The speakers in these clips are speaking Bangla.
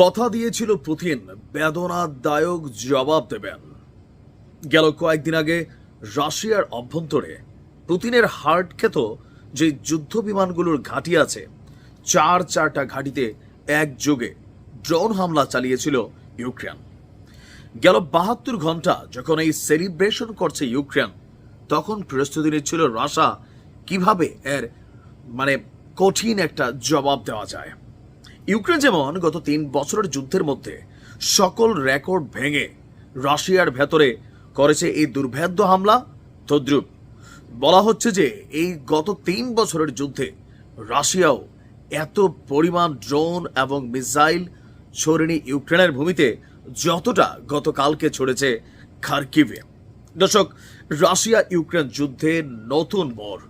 কথা দিয়েছিল পুতিন। বেদনাদায়ক জবাব দেবেন। গেল কয়েকদিন আগে রাশিয়ার অভ্যন্তরে পুতিনের হার্ট খ্যাত যে যুদ্ধ বিমানগুলোর ঘাঁটি আছে, চার চারটা ঘাঁটিতে একযোগে ড্রোন হামলা চালিয়েছিল ইউক্রেন। গেল বাহাত্তর ঘণ্টা যখন এই সেলিব্রেশন করছে ইউক্রেন, তখন প্রস্তুতি নিচ্ছিল রাশা কীভাবে এর মানে কঠিন একটা জবাব দেওয়া যায়। ইউক্রেন যেমন গত তিন বছরের যুদ্ধের মধ্যে সকল রেকর্ড ভেঙে রাশিয়ার ভেতরে করেছে এই দুর্ভেদ্য হামলা, তদ্রুপ। বলা হচ্ছে যে এই গত তিন বছরের যুদ্ধে রাশিয়াও এত পরিমাণ ড্রোন এবং মিসাইল ছড়িনি ইউক্রেনের ভূমিতে যতটা গতকালকে ছড়েছে খার্কিভে। দর্শক রাশিয়া ইউক্রেন যুদ্ধে নতুন মোড়।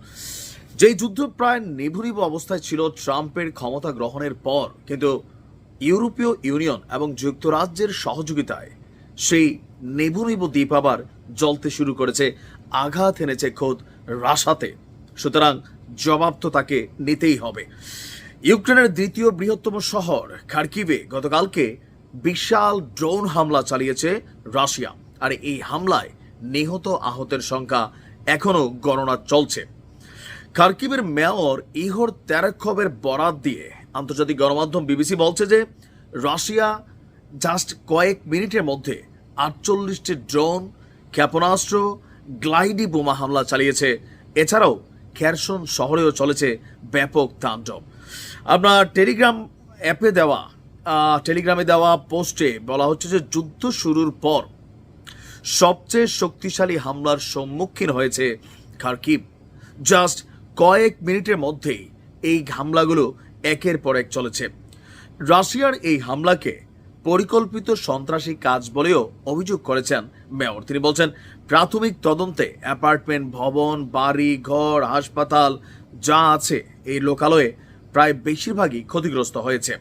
যেই যুদ্ধ প্রায় নিভুরিব অবস্থায় ছিল, ট্রাম্পের ক্ষমতা গ্রহণের পর, কিন্তু ইউরোপীয় ইউনিয়ন এবং যুক্তরাজ্যের সহযোগিতায় সেই নেবুনিব দ্বীপ আবার জ্বলতে শুরু করেছে, আঘাত এনেছে খোদ রাশাতে। সুতরাং জবাব তো তাকে নিতেই হবে। ইউক্রেনের দ্বিতীয় বৃহত্তম শহর খার্কিভে গতকালকে বিশাল ড্রোন হামলা চালিয়েছে রাশিয়া, আর এই হামলায় নিহত আহতের সংখ্যা এখনও গণনা চলছে। খার্কিবের মেয়র ইহর তেরেখবের বরাত দিয়ে আন্তর্জাতিক গণমাধ্যম বিবিসি বলছে যে রাশিয়া জাস্ট কয়েক মিনিটের মধ্যে আটচল্লিশটি ড্রোন, ক্ষেপণাস্ত্র, গ্লাইডি বোমা হামলা চালিয়েছে। এছাড়াও খেরসন শহরেও চলেছে ব্যাপক তাণ্ডব। আপনার টেলিগ্রাম অ্যাপে দেওয়া টেলিগ্রামে দেওয়া পোস্টে বলা হচ্ছে যে যুদ্ধ শুরুর পর সবচেয়ে শক্তিশালী হামলার সম্মুখীন হয়েছে খার্কিব জাস্ট কয়েক মিনিটের মধ্যেই এই হামলাগুলো একের পর এক চলেছে। রাশিয়ার এই হামলাকে পরিকল্পিত সন্ত্রাসী কাজ বলেও অভিযোগ করেছেন মেয়র। তিনি বলছেন, প্রাথমিক তদন্তে অ্যাপার্টমেন্ট, ভবন, বাড়ি, ঘর, হাসপাতাল যা আছে এই লোকালয়ে প্রায় বেশিরভাগই ক্ষতিগ্রস্ত হয়েছে।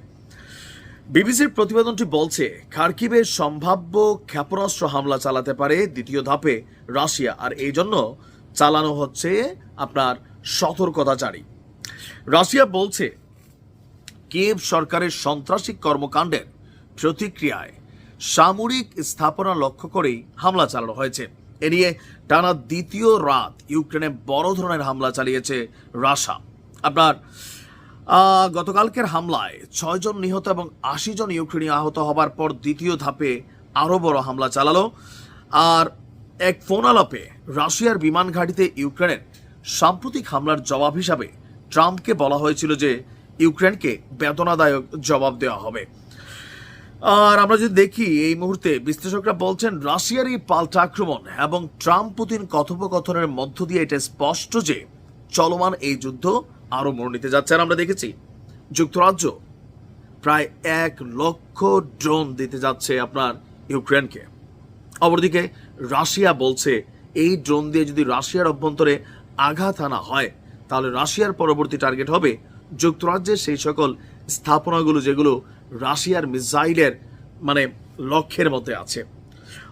বিবিসির প্রতিবেদনটি বলছে খার্কিবের সম্ভাব্য ক্ষেপণাস্ত্র হামলা চালাতে পারে দ্বিতীয় ধাপে রাশিয়া। আর এই জন্য চালানো হচ্ছে আপনার সতর্কতা জারি রাশিয়া বলছে, কিয়েভ সরকারের সন্ত্রাসী কর্মকাণ্ডের প্রতিক্রিয়ায় সামরিক স্থাপনা লক্ষ্য করেই হামলা চালানো হয়েছে। এ নিয়ে টানা দ্বিতীয় রাত ইউক্রেনে বড় ধরনের হামলা চালিয়েছে রাশা আপনার গতকালকের হামলায় ছয়জন নিহত এবং আশি জন ইউক্রেনি আহত হবার পর দ্বিতীয় ধাপে আরও বড় হামলা চালালো। আর এক ফোন আলাপে রাশিয়ার বিমান ঘাঁটিতে ইউক্রেনের সাম্প্রতিক হামলার জবাব হিসাবে ট্রাম্পকে বলা হয়েছিল যে ইউক্রেনকে বেদনাদায়ক জবাব দেওয়া হবে। আর আমরা যদি দেখি, এই মুহূর্তে বিশ্লেষকরা বলছেন, রাশিয়ার এই পাল্টা আক্রমণ এবং ট্রাম্প পুতিন কথোপকথনের মধ্য দিয়ে এটা স্পষ্ট যে চলমান এই যুদ্ধ আরও মোড় নিতে যাচ্ছে। আর আমরা দেখেছি, যুক্তরাজ্য প্রায় এক লক্ষ ড্রোন দিতে যাচ্ছে আপনার ইউক্রেনকে। অপরদিকে রাশিয়া বলছে, এই ড্রোন দিয়ে যদি রাশিয়ার অভ্যন্তরে আঘাত আনা হয়, তাহলে রাশিয়ার পরবর্তী টার্গেট হবে যুক্তরাজ্যের সেই সকল স্থাপনাগুলো যেগুলো রাশিয়ার মিসাইলের মানে লক্ষ্যের মধ্যে আছে।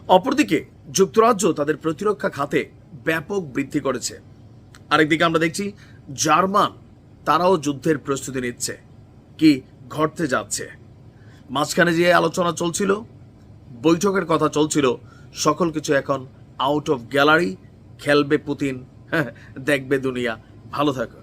অপরদিকে যুক্তরাজ্য তাদের প্রতিরক্ষা খাতে ব্যাপক বৃদ্ধি করেছে। আরেকদিকে আমরা দেখছি জার্মান, তারাও যুদ্ধের প্রস্তুতি নিচ্ছে। কি ঘটতে যাচ্ছে? মাঝখানে যে আলোচনা চলছিল, বৈঠকের কথা চলছিল, সকল কিছু এখন আউট অফ গ্যালারি খেলবে পুতিন দেখবে দুনিয়া। ভালো থাকো।